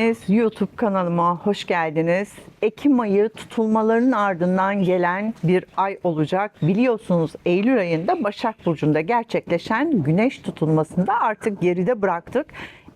Hepiniz YouTube kanalıma hoş geldiniz. Ekim ayı tutulmaların ardından gelen bir ay olacak. Biliyorsunuz Eylül ayında Başak Burcu'nda gerçekleşen güneş tutulmasında artık geride bıraktık.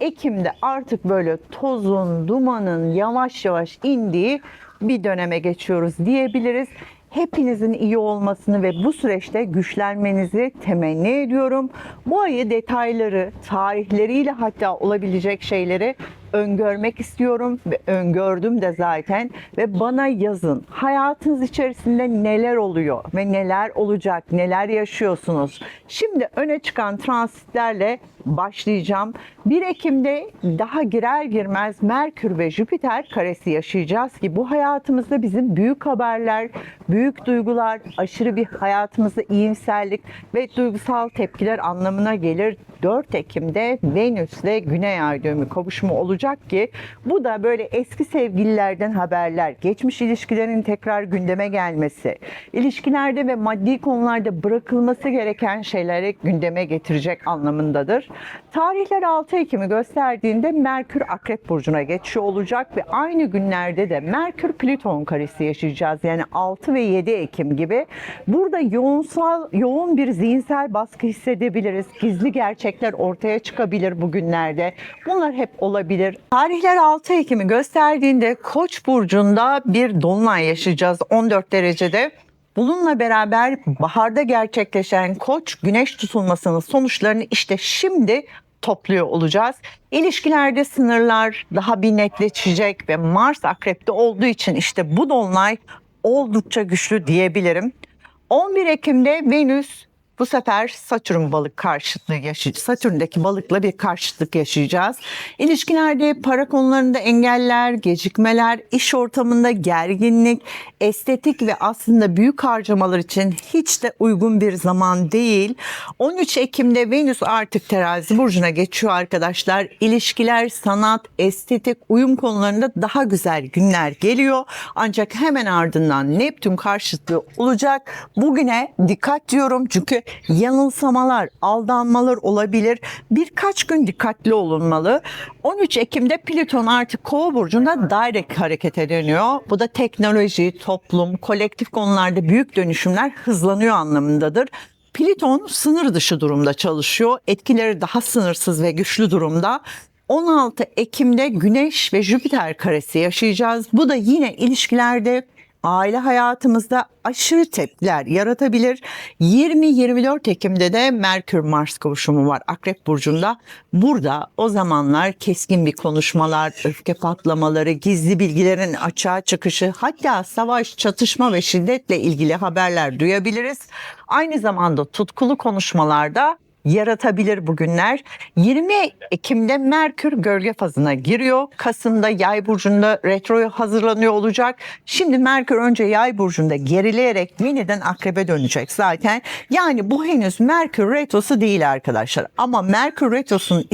Ekim'de artık böyle tozun, dumanın yavaş yavaş indiği bir döneme geçiyoruz diyebiliriz. Hepinizin iyi olmasını ve bu süreçte güçlenmenizi temenni ediyorum. Bu ayı detayları, tarihleriyle hatta olabilecek şeyleri öngörmek istiyorum ve öngördüm de zaten ve bana yazın. Hayatınız içerisinde neler oluyor ve neler olacak, neler yaşıyorsunuz? Şimdi öne çıkan transitlerle başlayacağım. 1 Ekim'de daha girer girmez Merkür ve Jüpiter karesi yaşayacağız ki bu hayatımızda bizim büyük haberler, büyük duygular, aşırı bir hayatımızda iyimserlik ve duygusal tepkiler anlamına gelir. 4 Ekim'de Venüs ve Güney Ay düğümü kavuşumu olacak ki bu da böyle eski sevgililerden haberler, geçmiş ilişkilerin tekrar gündeme gelmesi, ilişkilerde ve maddi konularda bırakılması gereken şeyleri gündeme getirecek anlamındadır. Tarihler 6 Ekim'i gösterdiğinde Merkür Akrep Burcu'na geçiyor olacak ve aynı günlerde de Merkür Plüton karesi yaşayacağız. Yani 6 ve 7 Ekim gibi. Burada yoğunsal, yoğun bir zihinsel baskı hissedebiliriz. Gizli gerçekler ortaya çıkabilir bugünlerde. Bunlar hep olabilir. Tarihler 6 Ekim'i gösterdiğinde Koç burcunda bir dolunay yaşayacağız 14 derecede. Bununla beraber baharda gerçekleşen koç güneş tutulmasının sonuçlarını işte şimdi topluyor olacağız. İlişkilerde sınırlar daha bir netleşecek ve Mars akrepte olduğu için işte bu dolunay oldukça güçlü diyebilirim. 11 Ekim'de Venüs bu sefer Satürn balık karşıtlığı yaşayacağız. Satürn'deki balıkla bir karşıtlık yaşayacağız. İlişkilerde para konularında engeller, gecikmeler, iş ortamında gerginlik, estetik ve aslında büyük harcamalar için hiç de uygun bir zaman değil. 13 Ekim'de Venüs artık terazi burcuna geçiyor arkadaşlar. İlişkiler, sanat, estetik, uyum konularında daha güzel günler geliyor. Ancak hemen ardından Neptün karşıtlığı olacak. Bugüne dikkat diyorum çünkü yanılsamalar, aldanmalar olabilir. Birkaç gün dikkatli olunmalı. 13 Ekim'de Plüton artık Kova burcunda direct harekete dönüyor. Bu da teknoloji, toplum, kolektif konularda büyük dönüşümler hızlanıyor anlamındadır. Plüton sınır dışı durumda çalışıyor. Etkileri daha sınırsız ve güçlü durumda. 16 Ekim'de Güneş ve Jüpiter karesi yaşayacağız. Bu da yine ilişkilerde aile hayatımızda aşırı tepkiler yaratabilir. 20-24 Ekim'de de Merkür Mars kavuşumu var Akrep Burcu'nda. Burada o zamanlar keskin bir konuşmalar, öfke patlamaları, gizli bilgilerin açığa çıkışı, hatta savaş, çatışma ve şiddetle ilgili haberler duyabiliriz. Aynı zamanda tutkulu konuşmalarda yaratabilir bugünler. 20 Ekim'de Merkür gölge fazına giriyor. Kasım'da Yay burcunda retroya hazırlanıyor olacak. Şimdi Merkür önce Yay burcunda gerileyerek yeniden akrebe dönecek zaten. Yani bu henüz Merkür retrosu değil arkadaşlar. Ama Merkür retrosunun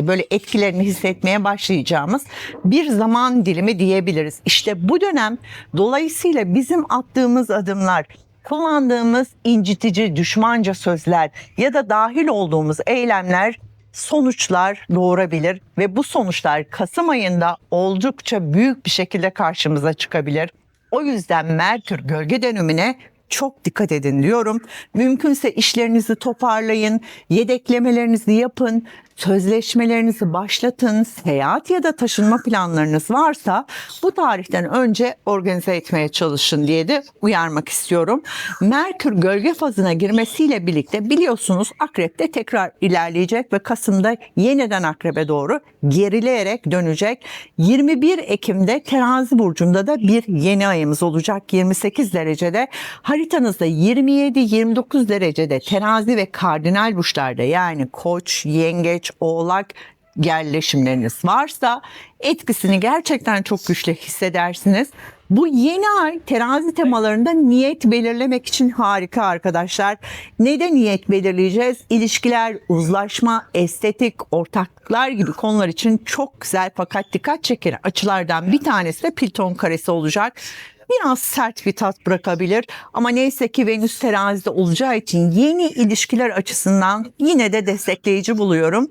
böyle etkilerini hissetmeye başlayacağımız bir zaman dilimi diyebiliriz. İşte bu dönem dolayısıyla bizim attığımız adımlar kullandığımız incitici, düşmanca sözler ya da dahil olduğumuz eylemler sonuçlar doğurabilir ve bu sonuçlar Kasım ayında oldukça büyük bir şekilde karşımıza çıkabilir. O yüzden Merkür gölge dönemine çok dikkat edin diyorum. Mümkünse işlerinizi toparlayın, yedeklemelerinizi yapın, sözleşmelerinizi başlatın, seyahat ya da taşınma planlarınız varsa bu tarihten önce organize etmeye çalışın diye de uyarmak istiyorum. Merkür gölge fazına girmesiyle birlikte biliyorsunuz akrepte tekrar ilerleyecek ve Kasım'da yeniden akrebe doğru gerileyerek dönecek. 21 Ekim'de terazi burcunda da bir yeni ayımız olacak 28 derecede. Haritanızda 27-29 derecede terazi ve kardinal burçlarda yani koç, yengeç, oğlak yerleşimleriniz varsa etkisini gerçekten çok güçlü hissedersiniz. Bu yeni ay terazi temalarında niyet belirlemek için harika arkadaşlar. Neden niyet belirleyeceğiz? İlişkiler, uzlaşma, estetik, ortaklıklar gibi konular için çok güzel fakat dikkat çeken açılardan bir tanesi de Plüton karesi olacak biraz sert bir tat bırakabilir. Ama neyse ki Venüs terazide olacağı için yeni ilişkiler açısından yine de destekleyici buluyorum.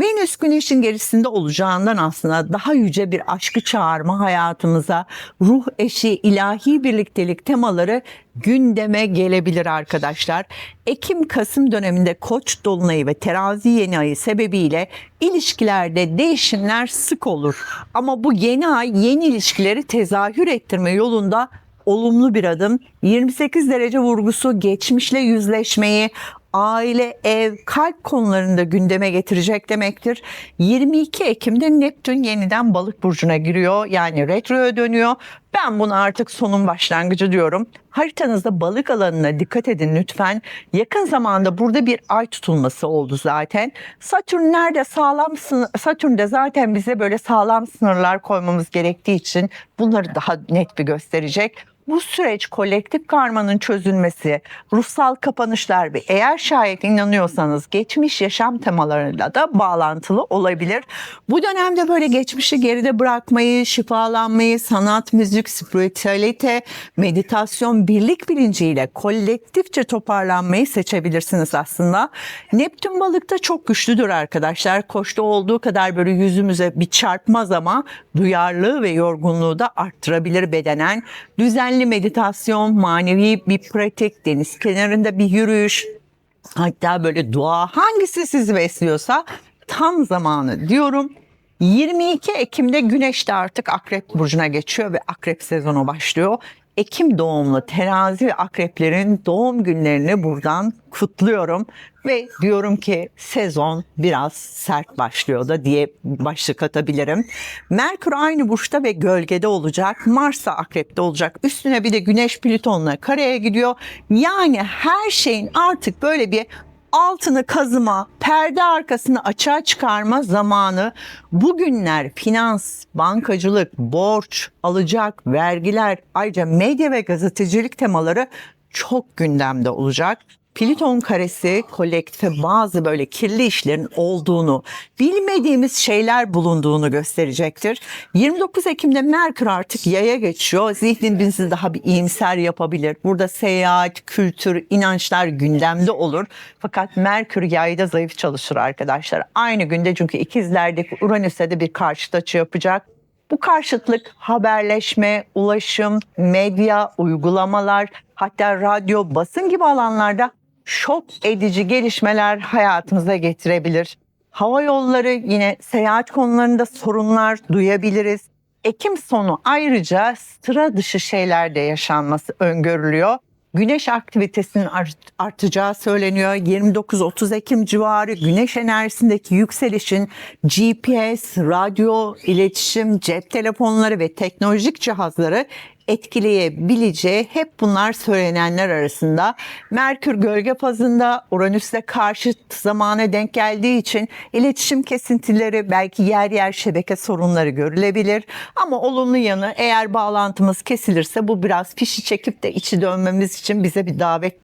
Venüs güneşin gerisinde olacağından aslında daha yüce bir aşkı çağırma hayatımıza, ruh eşi, ilahi birliktelik temaları gündeme gelebilir arkadaşlar. Ekim-Kasım döneminde Koç dolunayı ve Terazi yeni ayı sebebiyle ilişkilerde değişimler sık olur. Ama bu yeni ay yeni ilişkileri tezahür ettirme yolunda olumlu bir adım. 28 derece vurgusu geçmişle yüzleşmeyi, aile, ev, kalp konularında gündeme getirecek demektir. 22 Ekim'de Neptün yeniden balık burcuna giriyor. Yani retroya dönüyor. Ben buna artık sonun başlangıcı diyorum. Haritanızda balık alanına dikkat edin lütfen. Yakın zamanda burada bir ay tutulması oldu zaten. Satürn nerede sağlam sınır, Satürn de zaten bize böyle sağlam sınırlar koymamız gerektiği için bunları daha net bir gösterecek. Bu süreç kolektif karmanın çözülmesi, ruhsal kapanışlar ve eğer şayet inanıyorsanız geçmiş yaşam temalarıyla da bağlantılı olabilir. Bu dönemde böyle geçmişi geride bırakmayı, şifalanmayı, sanat, müzik, spiritüalite, meditasyon, birlik bilinciyle kolektifçe toparlanmayı seçebilirsiniz aslında. Neptün balıkta çok güçlüdür arkadaşlar. Koçta olduğu kadar böyle yüzümüze bir çarpmaz ama duyarlılığı ve yorgunluğu da arttırabilir bedenen. Düzenli meditasyon, manevi bir pratik, deniz kenarında bir yürüyüş, hatta böyle dua hangisi sizi besliyorsa tam zamanı diyorum. 22 Ekim'de Güneş de artık Akrep Burcu'na geçiyor ve Akrep sezonu başlıyor. Ekim doğumlu terazi ve akreplerin doğum günlerini buradan kutluyorum. Ve diyorum ki sezon biraz sert başlıyor da diye başlık atabilirim. Merkür aynı burçta ve gölgede olacak. Mars da akrepte olacak. Üstüne bir de Güneş Plüton'la kareye gidiyor. Yani her şeyin artık böyle bir altını kazıma, perde arkasını açığa çıkarma zamanı. Bugünler finans, bankacılık, borç, alacak, vergiler, ayrıca medya ve gazetecilik temaları çok gündemde olacak. Plüton karesi kolektife bazı böyle kirli işlerin olduğunu, bilmediğimiz şeyler bulunduğunu gösterecektir. 29 Ekim'de Merkür artık yaya geçiyor. Zihninizi daha bir iyimser yapabilir. Burada seyahat, kültür, inançlar gündemde olur. Fakat Merkür yayda zayıf çalışır arkadaşlar. Aynı günde çünkü ikizlerdeki Uranüs'e de bir karşıt açı yapacak. Bu karşıtlık haberleşme, ulaşım, medya, uygulamalar, hatta radyo, basın gibi alanlarda şok edici gelişmeler hayatımıza getirebilir. Hava yolları yine seyahat konularında sorunlar duyabiliriz. Ekim sonu ayrıca sıra dışı şeylerde yaşanması öngörülüyor. Güneş aktivitesinin art- artacağı söyleniyor. 29-30 Ekim civarı güneş enerjisindeki yükselişin GPS, radyo, iletişim, cep telefonları ve teknolojik cihazları etkileyebileceği hep bunlar söylenenler arasında. Merkür gölge fazında Uranüs'le karşıt zamana denk geldiği için iletişim kesintileri belki yer yer şebeke sorunları görülebilir. Ama olumlu yanı eğer bağlantımız kesilirse bu biraz fişi çekip de içi dönmemiz için bize bir davet